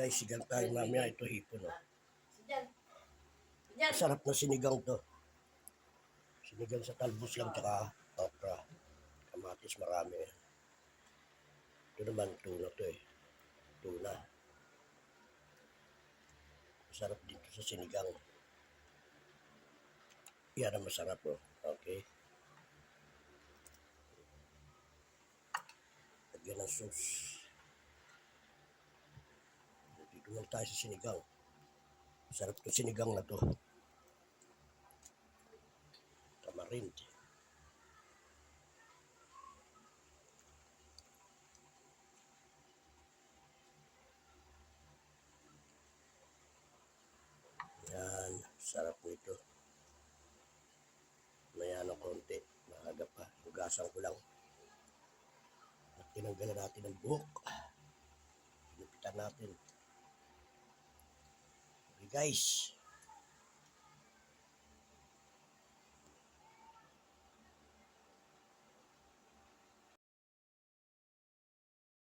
Guys, sigang tayo mamaya. Ito hipon. Oh. Masarap na sinigang to. Sinigang sa talbos lang tsaka okra. Kamatis marami. Ito naman tuna to eh. Tuna. Masarap dito sa sinigang. Yan ang masarap oh. Okay. Lagyan ng sauce. Lang tayo sa sinigang. Sarap to sinigang na to. Tamarind. Yan, sarap nito. Maya ng konti, maaga pa. Hugasan ko lang. At tinanggalan natin ang buhok. Pinupitan natin. Guys.